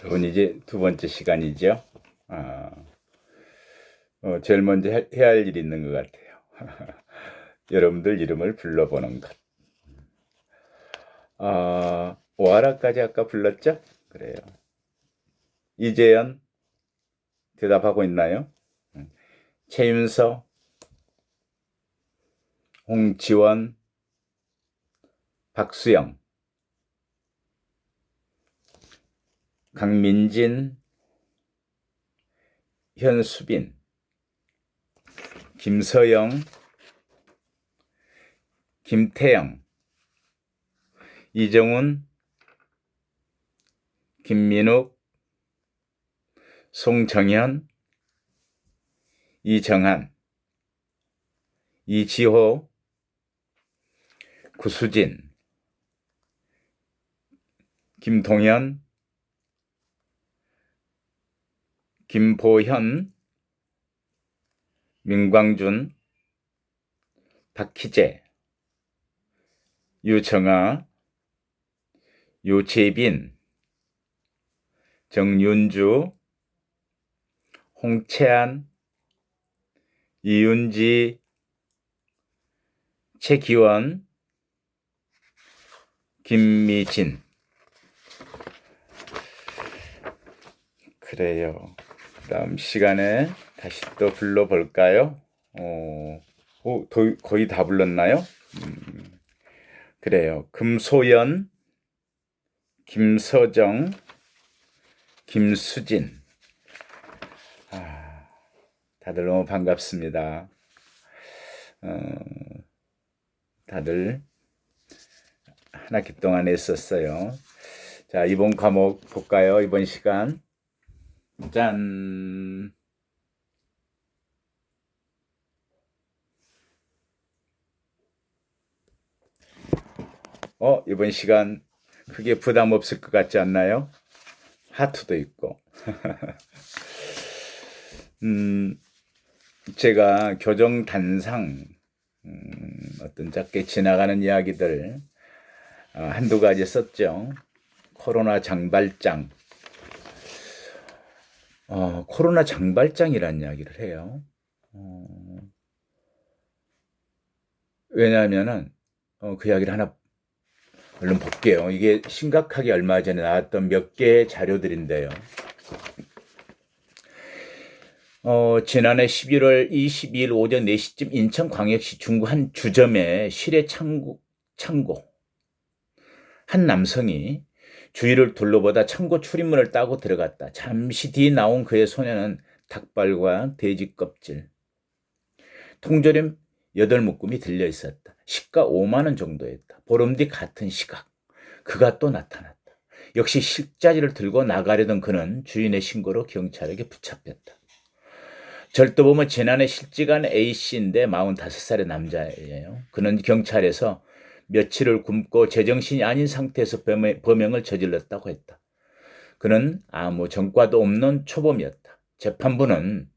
여러분 이제 두 번째 시간이죠. 아, 어, 제일 먼저 해- 해야 할 일이 있는 것 같아요. 여러분들 이름을 불러보는 것. 아, 오하라까지 아까 불렀죠? 그래요. 이재현 대답하고 있나요? 음. 최윤서, 홍지원, 박수영, 강민진, 현수빈, 김서영, 김태영, 이정훈, 김민욱, 송정현, 이정한, 이지호, 구수진, 김동현, 김보현, 민광준, 박희재, 유정아, 유재빈, 정윤주, 홍채안, 이윤지, 최기원, 김미진. 그래요. 다음 시간에 다시 또 불러볼까요? 어, 어, 더- 거의 다 불렀나요? 음, 그래요. 금소연, 김서정, 김수진. 아, 다들 너무 반갑습니다. 어, 다들 한 학기 동안 했었어요. 자, 이번 과목 볼까요? 이번 시간. 짠. 어, 이번 시간 크게 부담 없을 것 같지 않나요? 하트도 있고. 음, 제가 교정 단상, 음, 어떤 짧게 지나가는 이야기들 어, 한두 가지 썼죠. 코로나 장발장. 어, 코로나 장발장이라는 이야기를 해요. 어, 왜냐하면은 어, 그 이야기를 하나 얼른 볼게요. 이게 심각하게 얼마 전에 나왔던 몇 개의 자료들인데요. 어, 지난해 11월 22일 오전 4시쯤 인천 광역시 중구 한 주점에 실내 창고, 창고. 한 남성이 주위를 둘러보다 창고 출입문을 따고 들어갔다. 잠시 뒤 나온 그의 손에는 닭발과 돼지 껍질, 통조림 8묶음이 들려 있었다. 시가 5만 원 정도였다. 보름 뒤 같은 시각 그가 또 나타났다. 역시 식자지를 들고 나가려던 그는 주인의 신고로 경찰에게 붙잡혔다. 절도 보면 지난해 실직한 A씨인데 45살의 남자예요. 그는 경찰에서 며칠을 굶고 제정신이 아닌 상태에서 범행- 범행 을 저질렀다고 했다. 그는 아무 전과도 없는 초범이었다. 재판부는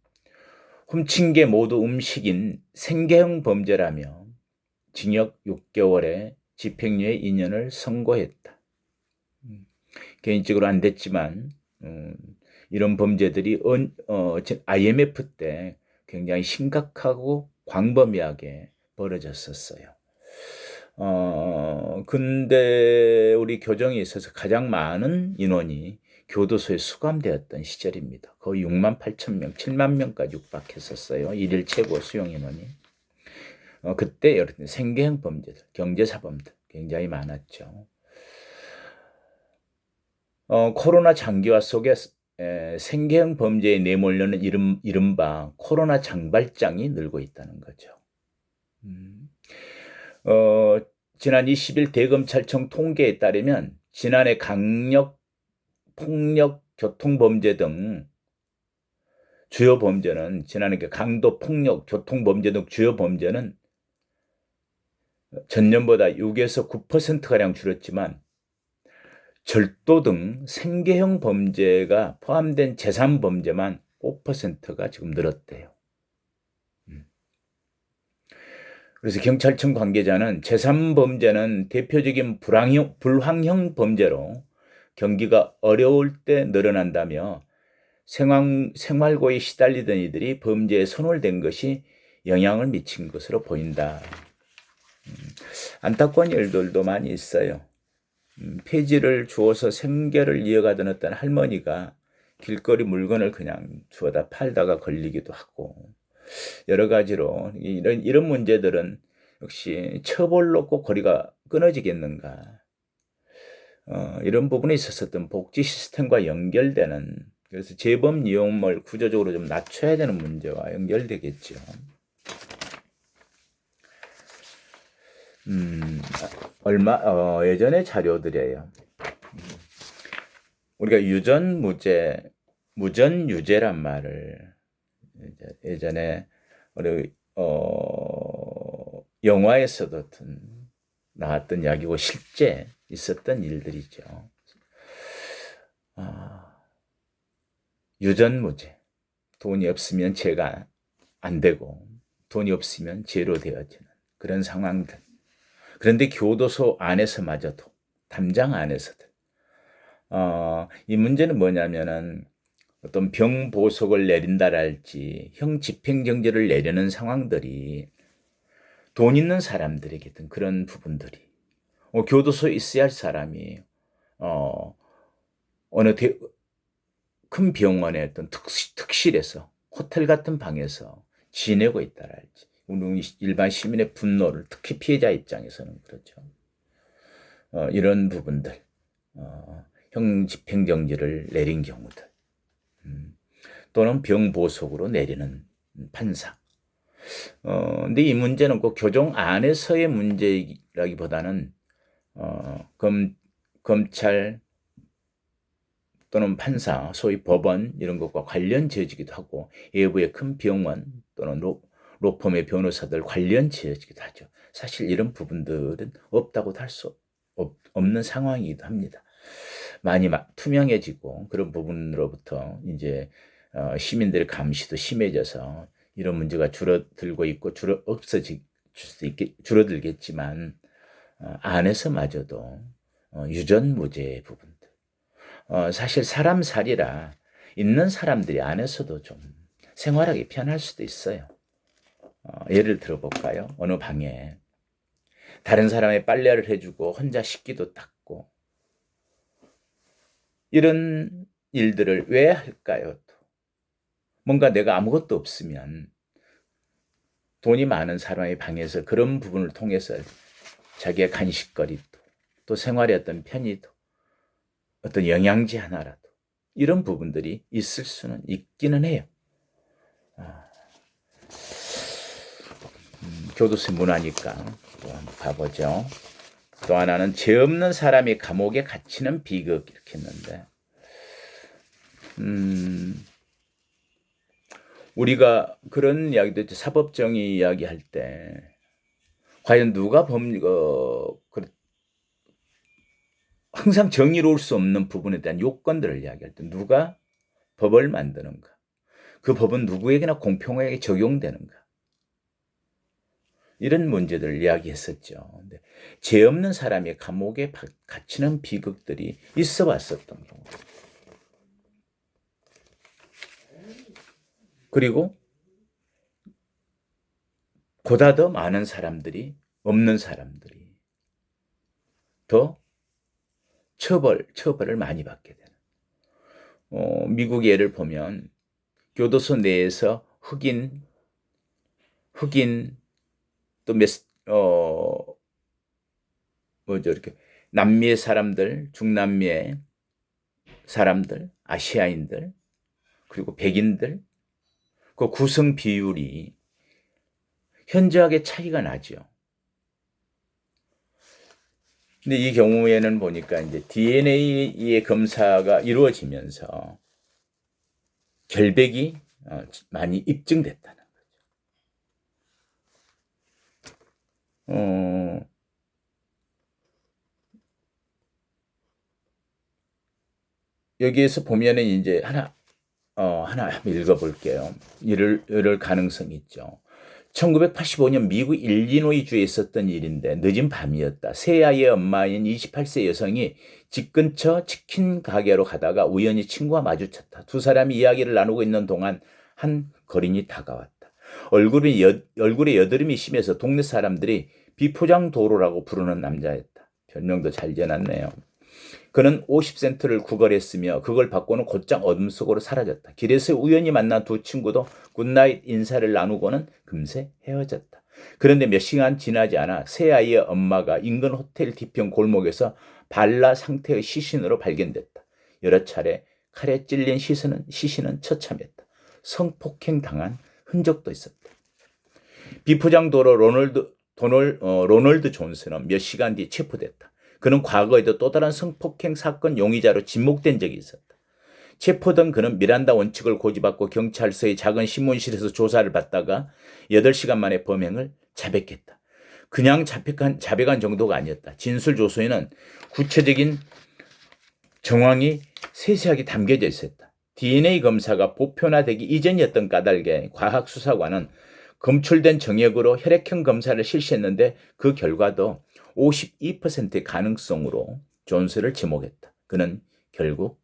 훔친 게 모두 음식인 생계형 범죄라며 징역 6개월에 집행유예 2년을 선고했다. 음, 개인적으로 안 됐지만 음, 이런 범죄들이 언- 어, 제- IMF 때 굉장히 심각하고 광범위하게 벌어졌었어요. 어, 근데 우리 교정에 있어서 가장 많은 인원이 교도소에 수감되었던 시절입니다. 거의 6만 8천 명, 7만 명까지 육박했었어요. 일일 최고 수용 인원이. 어, 그때 여러 생계형 범죄들, 경제사범들 굉장히 많았죠. 어, 코로나 장기화 속에 에, 생계형 범죄에 내몰려는 이름, 이른바 코로나 장발장이 늘고 있다는 거죠. 음. 어, 지난 20일 대검찰청 통계에 따르면 지난해 강력, 폭력, 교통범죄 등 주요 범죄는 지난해 그 강도, 폭력, 교통범죄 등 주요 범죄는 전년보다 6에서 9%가량 줄었지만 절도 등 생계형 범죄가 포함된 재산 범죄만 5%가 지금 늘었대요. 음. 그래서 경찰청 관계자는 재산 범죄는 대표적인 불황형, 불황형 범죄로 경기가 어려울 때 늘어난다며 생활, 생활고에 시달리던 이들이 범죄에 댄 것이 영향을 미친 것으로 보인다. 음, 안타까운 일들도 많이 있어요. 음, 폐지를 주어서 생계를 이어가던 어떤 할머니가 길거리 물건을 그냥 주워다 팔다가 걸리기도 하고 여러 가지로 이런 이런 문제들은 역시 처벌로 꼭 거리가 끊어지겠는가 어, 이런 부분에 있었던 복지 시스템과 연결되는 그래서 재범 이용을 구조적으로 좀 낮춰야 되는 문제와 연결되겠죠. 음, 얼마 어, 예전의 자료들이에요. 우리가 유전 무죄, 무전 유죄란 말을 예전에 우리 어, 영화에서도 나왔던 이야기고 실제 있었던 일들이죠. 아, 유전무죄. 돈이 없으면 죄가 안 되고 돈이 없으면 죄로 되어지는 그런 상황들. 그런데 교도소 안에서마저도 담장 안에서도 어, 이 문제는 뭐냐면은 어떤 병 보석을 내린다랄지 형 집행정지를 내려는 상황들이 돈 있는 사람들에게든 그런 부분들이 어, 교도소에 있어야 할 사람이 어, 어느 대, 큰 병원의 어떤 특, 특실에서 호텔 같은 방에서 지내고 있다랄지 일반 시민의 분노를 특히 피해자 입장에서는 그렇죠. 어, 이런 부분들 어, 형 집행정지를 내린 경우들 음, 또는 병보석으로 내리는 판사 어, 근데 이 문제는 꼭 교정 안에서의 문제라기보다는 어, 검, 검찰 또는 판사, 소위 법원 이런 것과 관련 지어지기도 하고 외부의 큰 병원 또는 로, 로펌의 변호사들 관련 지어지기도 하죠. 사실 이런 부분들은 없다고 할 수 없는 상황이기도 합니다. 많이 투명해지고 그런 부분으로부터 이제 어, 시민들의 감시도 심해져서 이런 문제가 줄어들고 있고 줄어 없어질 수 있게 줄어들겠지만 어, 안에서마저도 어, 유전 무죄의 부분들 사실 사람 살이라 있는 사람들이 안에서도 좀 생활하기 편할 수도 있어요. 예를 들어볼까요? 어느 방에 다른 사람의 빨래를 해주고 혼자 식기도 닦고 이런 일들을 왜 할까요? 뭔가 내가 아무것도 없으면 돈이 많은 사람의 방에서 그런 부분을 통해서 자기의 간식거리도 또 생활의 어떤 편의도 어떤 영양제 하나라도 이런 부분들이 있을 수는 있기는 해요. 아, 음, 교도소 문화니까 또 한번 가보죠. 또 하나는 죄 없는 사람이 감옥에 갇히는 비극 이렇게 했는데 음, 우리가 그런 이야기도 있죠. 사법정의 이야기할 때 과연 누가 범 어, 그, 항상 정의로울 수 없는 부분에 대한 요건들을 이야기할 때 누가 법을 만드는가? 그 법은 누구에게나 공평하게 적용되는가? 이런 문제들을 이야기했었죠. 근데 죄 없는 사람이 감옥에 갇히는 비극들이 있어 왔었던 경우. 그리고 보다 더 많은 사람들이 없는 사람들이 더 처벌, 처벌을 많이 받게 되는. 어, 미국 예를 보면 교도소 내에서 흑인, 흑인 또 몇, 어, 뭐죠, 이렇게 남미의 사람들, 중남미의 사람들, 아시아인들, 그리고 백인들, 그 구성 비율이 현저하게 차이가 나죠. 근데 이 경우에는 보니까 이제 DNA의 검사가 이루어지면서 결백이 어, 많이 입증됐다는 거죠. 어, 여기에서 보면은 이제 하나 어, 하나 읽어볼게요. 이럴, 이럴 가능성이 있죠. 1985년 미국 일리노이주에 있었던 일인데 늦은 밤이었다. 새 아이의 엄마인 28세 여성이 집 근처 치킨 가게로 가다가 우연히 친구와 마주쳤다. 두 사람이 이야기를 나누고 있는 동안 한 거린이 다가왔다. 얼굴이 여, 얼굴에 여드름이 심해서 동네 사람들이 비포장 도로라고 부르는 남자였다. 별명도 잘 지어놨네요. 그는 50센트를 구걸했으며 그걸 받고는 곧장 어둠 속으로 사라졌다. 길에서 우연히 만난 두 친구도 굿나잇 인사를 나누고는 금세 헤어졌다. 그런데 몇 시간 지나지 않아 새 아이의 엄마가 인근 호텔 뒤편 골목에서 발라 상태의 시신으로 발견됐다. 여러 차례 칼에 찔린 시신은, 시신은 처참했다. 성폭행 당한 흔적도 있었다. 비포장도로 로널드, 도널, 어, 로널드 존슨은 몇 시간 뒤 체포됐다. 그는 과거에도 또 다른 성폭행 사건 용의자로 지목된 적이 있었다. 체포된 그는 미란다 원칙을 고집받고 경찰서의 작은 신문실에서 조사를 받다가 8시간 만에 범행을 자백했다. 그냥 자백한, 자백한 정도가 아니었다. 진술 조서에는 구체적인 정황이 세세하게 담겨져 있었다. DNA 검사가 보편화되기 이전이었던 까닭에 과학수사관은 검출된 정액으로 혈액형 검사를 실시했는데 그 결과도 52%의 가능성으로 존스를 지목했다. 그는 결국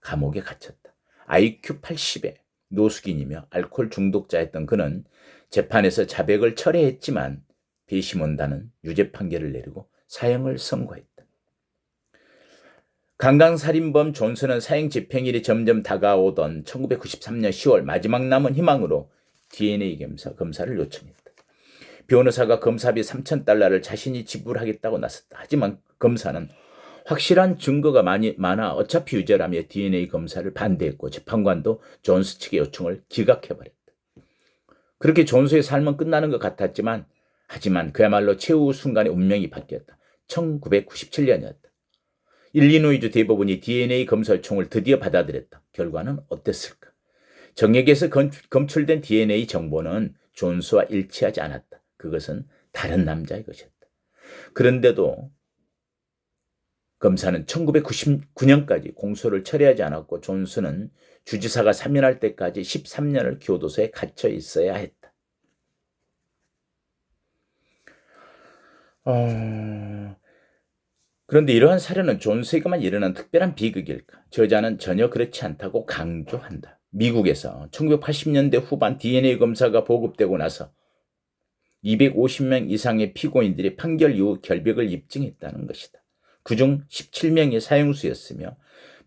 감옥에 갇혔다. IQ 80에 노숙인이며 알코올 중독자였던 그는 재판에서 자백을 철회했지만 배심원단은 유죄 판결을 내리고 사형을 선고했다. 강강살인범 존슨은 사형 집행일이 점점 다가오던 1993년 10월 마지막 남은 희망으로 DNA 검사, 검사를 요청했다. 변호사가 검사비 3천 달러를 자신이 지불하겠다고 나섰다. 하지만 검사는 확실한 증거가 많이 많아 어차피 유죄라며 DNA 검사를 반대했고 재판관도 존스 측의 요청을 기각해버렸다. 그렇게 존스의 삶은 끝나는 것 같았지만 하지만 그야말로 최후 순간에 운명이 바뀌었다. 1997년이었다. 일리노이주 대법원이 DNA 검사 요청을 드디어 받아들였다. 결과는 어땠을까? 정액에서 검출된 DNA 정보는 존스와 일치하지 않았다. 그것은 다른 남자의 것이었다. 그런데도 검사는 1999년까지 공소를 철회하지 않았고 존스는 주지사가 3년할 때까지 13년을 교도소에 갇혀 있어야 했다. 어... 그런데 이러한 사례는 존스에게만 일어난 특별한 비극일까? 저자는 전혀 그렇지 않다고 강조한다. 미국에서 1980년대 후반 DNA 검사가 보급되고 나서 250명 이상의 피고인들이 판결 이후 결백을 입증했다는 것이다. 그중 17명이 사형수였으며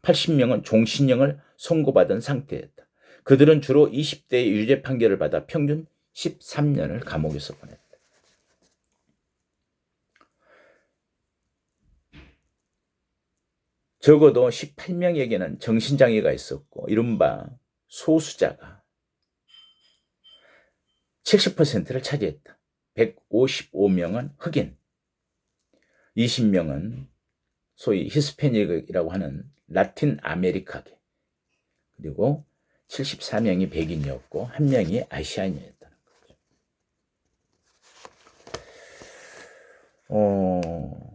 80명은 종신형을 선고받은 상태였다. 그들은 주로 20대의 유죄 판결을 받아 평균 13년을 감옥에서 보냈다. 적어도 18명에게는 정신장애가 있었고 이른바 소수자가 70%를 차지했다. 155명은 흑인, 20명은 소위 히스패닉이라고 하는 라틴 아메리카계, 그리고 74명이 백인이었고 한 명이 아시안이었다는 거죠. 어,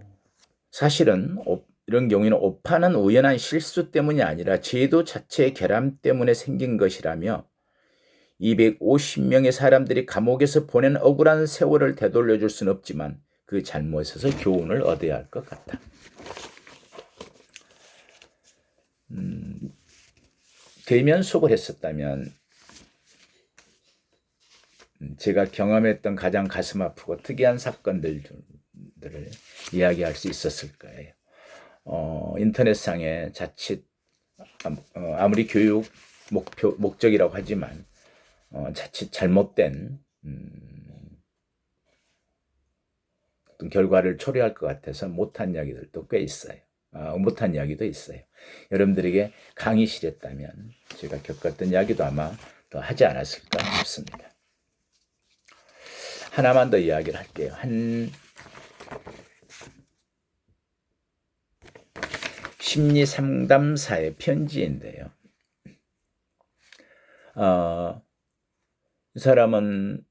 사실은 이런 경우에는 오판은 우연한 실수 때문이 아니라 제도 자체의 결함 때문에 생긴 것이라며 250명의 사람들이 감옥에서 보낸 억울한 세월을 되돌려 줄 수는 없지만 그 잘못에서 교훈을 얻어야 할 것 같다. 음, 대면속을 했었다면 음, 제가 경험했던 가장 가슴 아프고 특이한 사건들을 이야기할 수 있었을 거예요. 어, 인터넷상에 자칫 어, 아무리 교육 목표 목적이라고 하지만 어, 자칫 잘못된 음, 어떤 결과를 초래할 것 같아서 못한 이야기들도 꽤 있어요. 어, 못한 이야기도 있어요. 여러분들에게 강의 실했다면 제가 겪었던 이야기도 아마 더 하지 않았을까 싶습니다. 하나만 더 이야기를 할게요. 한 심리 상담사의 편지인데요. 어, 이 사람은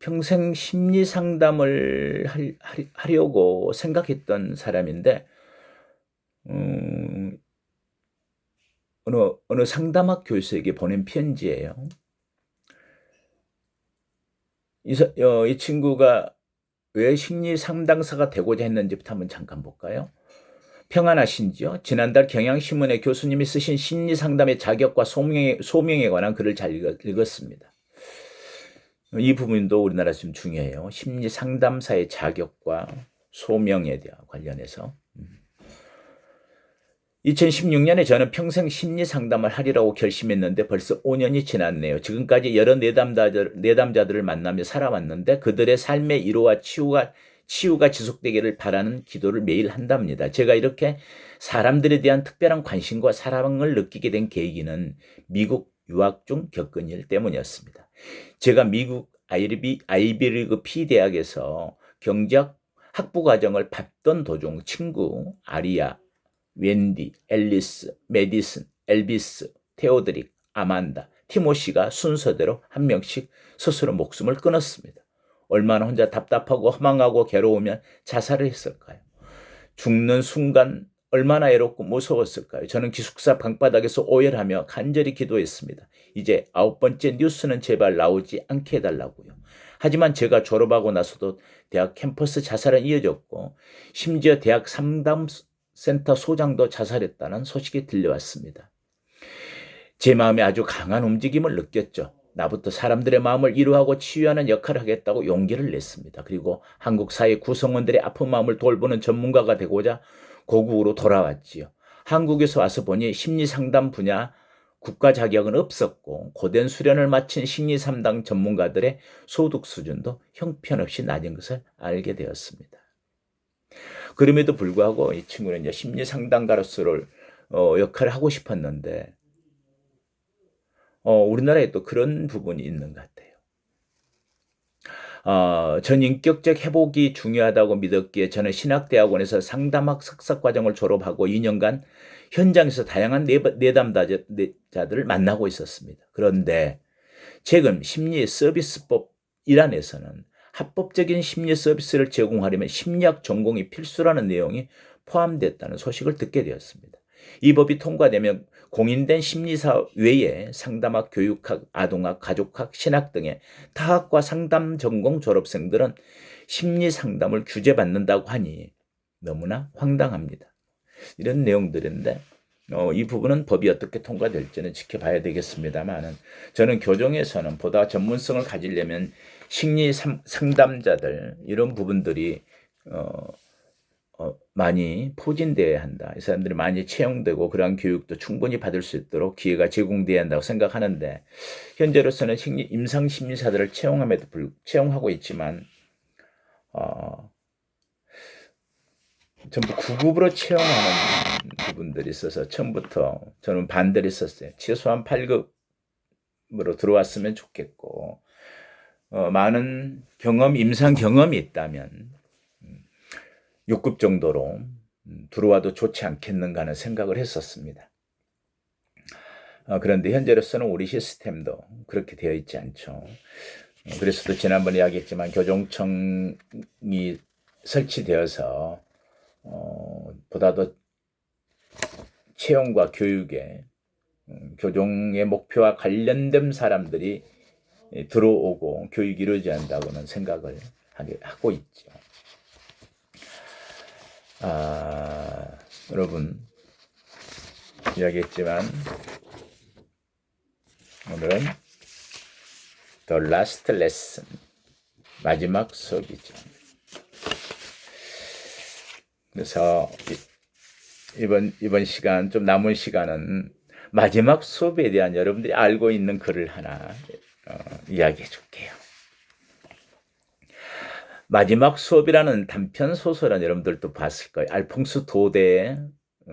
평생 심리 상담을 하려고 생각했던 사람인데, 음, 어느, 어느 상담학 교수에게 보낸 편지예요. 이, 사- 어, 이 친구가 왜 심리 상담사가 되고자 했는지부터 한번 잠깐 볼까요? 평안하신지요? 지난달 경향신문의 교수님이 쓰신 심리 상담의 자격과 소명에, 소명에 관한 글을 잘 읽었, 읽었습니다. 이 부분도 우리나라 지금 중요해요. 심리 상담사의 자격과 소명에 대한 관련해서. 2016년에 저는 평생 심리 상담을 하리라고 결심했는데 벌써 5년이 지났네요. 지금까지 여러 내담자들, 내담자들을 만나며 살아왔는데 그들의 삶의 위로와 치유가, 치유가 지속되기를 바라는 기도를 매일 한답니다. 제가 이렇게 사람들에 대한 특별한 관심과 사랑을 느끼게 된 계기는 미국 유학 중 겪은 일 때문이었습니다. 제가 미국 아이비, 아이비리그 P 대학에서 경제학 학부 과정을 밟던 도중 친구 아리아, 웬디, 앨리스, 메디슨, 엘비스, 테오드릭, 아만다, 티모시가 순서대로 한 명씩 스스로 목숨을 끊었습니다. 얼마나 혼자 답답하고 허망하고 괴로우면 자살을 했을까요? 죽는 순간 얼마나 외롭고 무서웠을까요? 저는 기숙사 방바닥에서 오열하며 간절히 기도했습니다. 이제 아홉 번째 뉴스는 제발 나오지 않게 해달라고요. 하지만 제가 졸업하고 나서도 대학 캠퍼스 자살은 이어졌고 심지어 대학 상담센터 소장도 자살했다는 소식이 들려왔습니다. 제 마음에 아주 강한 움직임을 느꼈죠. 나부터 사람들의 마음을 이루하고 치유하는 역할을 하겠다고 용기를 냈습니다. 그리고 한국 사회 구성원들의 아픈 마음을 돌보는 전문가가 되고자 고국으로 돌아왔지요. 한국에서 와서 보니 심리 상담 분야 국가 자격은 없었고 고된 수련을 마친 심리 상담 전문가들의 소득 수준도 형편없이 낮은 것을 알게 되었습니다. 그럼에도 불구하고 이 친구는 이제 심리 상담가로서를 어, 역할을 하고 싶었는데 어, 우리나라에 또 그런 부분이 있는 것 같아요. 어, 전 인격적 회복이 중요하다고 믿었기에 저는 신학대학원에서 상담학 석사과정을 졸업하고 2년간 현장에서 다양한 내담자들을 만나고 있었습니다. 그런데 최근 심리 서비스법 일환에서는 합법적인 심리 서비스를 제공하려면 심리학 전공이 필수라는 내용이 포함됐다는 소식을 듣게 되었습니다. 이 법이 통과되면 공인된 심리사 외에 상담학, 교육학, 아동학, 가족학, 신학 등의 타학과 상담 전공 졸업생들은 심리 상담을 규제받는다고 하니 너무나 황당합니다. 이런 내용들인데 어, 이 부분은 법이 어떻게 통과될지는 지켜봐야 되겠습니다만은 저는 교정에서는 보다 전문성을 가지려면 심리 상담자들 이런 부분들이 어, 어, 많이 포진돼야 한다. 이 사람들이 많이 채용되고 그러한 교육도 충분히 받을 수 있도록 기회가 제공돼야 한다고 생각하는데 현재로서는 심리, 임상 심리사들을 채용함에도 불 채용하고 있지만 어, 전부 구급으로 채용하는 부분들이 있어서 처음부터 저는 반대를 했었어요. 최소한 8급으로 들어왔으면 좋겠고 어, 많은 경험, 임상 경험이 있다면 6급 정도로 음, 들어와도 좋지 않겠는가 하는 생각을 했었습니다. 어, 그런데 현재로서는 우리 시스템도 그렇게 되어 있지 않죠. 어, 그래서도 지난번에 이야기했지만 교정청이 설치되어서 어, 보다도 채용과 교육에 음, 교정의 목표와 관련된 사람들이 들어오고 교육이 이루어져야 한다고는 생각을 하고 있죠. 아, 여러분, 이야기했지만, 오늘은 The Last Lesson, 마지막 수업이죠. 그래서, 이번, 이번 시간, 좀 남은 시간은 마지막 수업에 대한 여러분들이 알고 있는 글을 하나 어, 이야기해 줄게요. 마지막 수업이라는 단편 소설은 여러분들도 봤을 거예요. 알퐁스 도데의 어,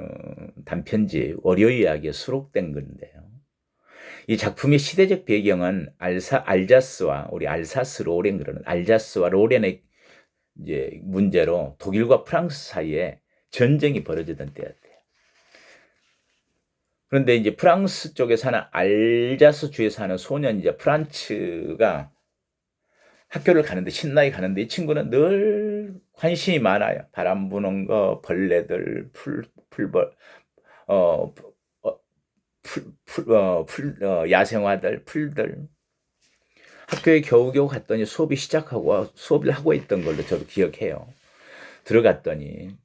단편집 월요 이야기에 수록된 건데요. 이 작품의 시대적 배경은 알사 알자스와 우리 알사스 로렌 그러는 알자스와 로렌의 이제 문제로 독일과 프랑스 사이에 전쟁이 벌어지던 때였대요. 그런데 이제 프랑스 쪽에 사는 알자스 주에 사는 소년 이제 프란츠가 학교를 가는데 신나게 가는데 이 친구는 늘 관심이 많아요. 바람 부는 거, 벌레들, 풀, 풀벌, 어, 어 풀, 풀, 어, 풀, 어, 야생화들, 풀들. 학교에 겨우겨우 갔더니 수업이 시작하고 수업을 하고 있던 걸로 저도 기억해요. 들어갔더니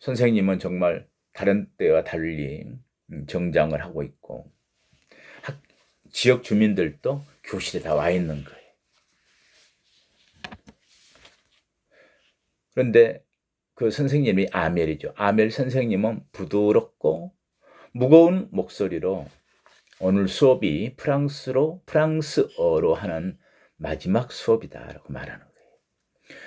선생님은 정말 다른 때와 달리 음, 정장을 하고 있고 학, 지역 주민들도 교실에 다 와 있는 거예요. 그런데 그 선생님이 아멜이죠. 아멜 선생님은 부드럽고 무거운 목소리로 오늘 수업이 프랑스로 프랑스어로 하는 마지막 수업이다라고 말하는 거예요.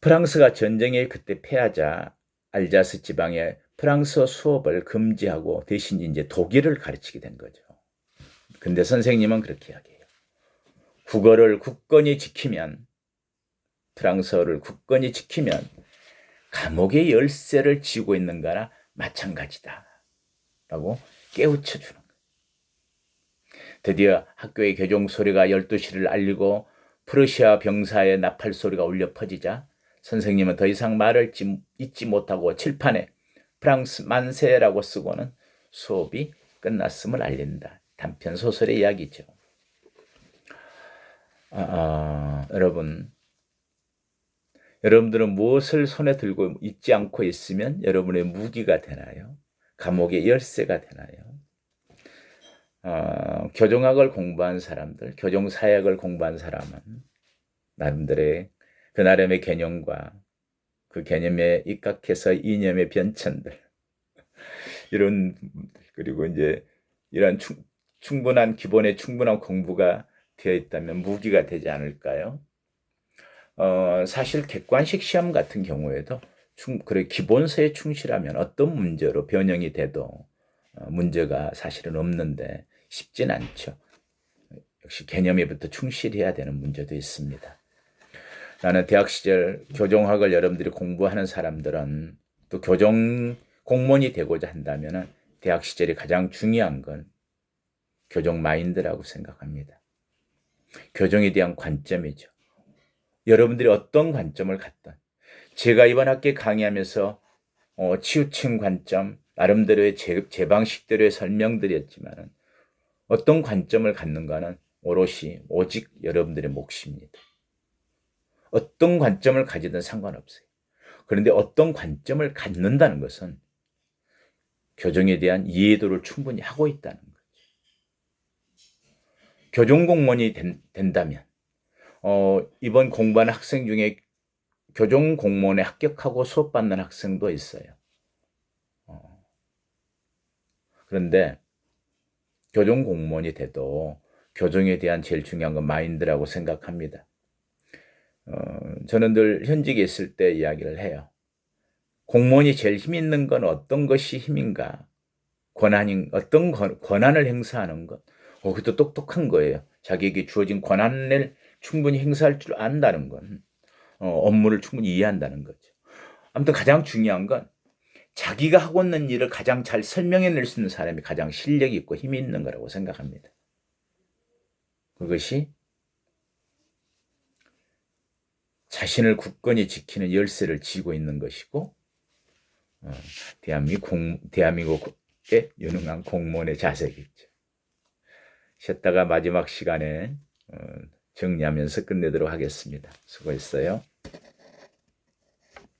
프랑스가 전쟁에 그때 패하자 알자스 지방에 프랑스어 수업을 금지하고 대신 이제 독일을 가르치게 된 거죠. 근데 선생님은 그렇게 이야기해요. 국어를 굳건히 지키면 프랑스어를 굳건히 지키면 감옥의 열쇠를 쥐고 있는 거나 마찬가지다. 라고 깨우쳐 주는 거예요. 드디어 학교의 교종 소리가 12시를 알리고 프러시아 병사의 나팔 소리가 울려 퍼지자 선생님은 더 이상 말을 잊지 못하고 칠판에 프랑스 만세라고 쓰고는 수업이 끝났음을 알린다. 단편 소설의 이야기죠. 아, 아, 여러분, 여러분들은 무엇을 손에 들고 있지 않고 있으면 여러분의 무기가 되나요? 감옥의 열쇠가 되나요? 어, 교정학을 공부한 사람들, 교정사역을 공부한 사람은 나름대로의 그 나름의 개념과 그 개념에 입각해서 이념의 변천들 이런 그리고 이제 이런 충, 충분한 기본의 충분한 공부가 되어 있다면 무기가 되지 않을까요? 어, 사실 객관식 시험 같은 경우에도 충, 그래 기본서에 충실하면 어떤 문제로 변형이 돼도 어, 문제가 사실은 없는데 쉽진 않죠. 역시 개념에부터 충실해야 되는 문제도 있습니다. 나는 대학 시절 교정학을 여러분들이 공부하는 사람들은 또 교정 공무원이 되고자 한다면 대학 시절이 가장 중요한 건 교정 마인드라고 생각합니다. 교정에 대한 관점이죠. 여러분들이 어떤 관점을 갖든 제가 이번 학기에 강의하면서 어, 치우친 관점 나름대로의 제, 제 방식대로의 설명드렸지만 어떤 관점을 갖는가는 오롯이 오직 여러분들의 몫입니다. 어떤 관점을 가지든 상관없어요. 그런데 어떤 관점을 갖는다는 것은 교정에 대한 이해도를 충분히 하고 있다는 거죠. 교정 공무원이 된, 다면 어, 이번 공부하는 학생 중에 교정 공무원에 합격하고 수업받는 학생도 있어요. 어. 그런데 교정 공무원이 돼도 교정에 대한 제일 중요한 건 마인드라고 생각합니다. 어, 저는 늘 현직에 있을 때 이야기를 해요. 공무원이 제일 힘 있는 건 어떤 것이 힘인가? 권한인, 어떤 권한을 행사하는 것. 어, 그것도 똑똑한 거예요. 자기에게 주어진 권한을 충분히 행사할 줄 안다는 건, 어, 업무를 충분히 이해한다는 거죠. 아무튼 가장 중요한 건 자기가 하고 있는 일을 가장 잘 설명해낼 수 있는 사람이 가장 실력이 있고 힘이 있는 거라고 생각합니다. 그것이 자신을 굳건히 지키는 열쇠를 쥐고 있는 것이고, 어, 대한민국, 공, 대한민국의 유능한 공무원의 자세겠죠. 쉬었다가 마지막 시간에 어, 정리하면서 끝내도록 하겠습니다. 수고했어요.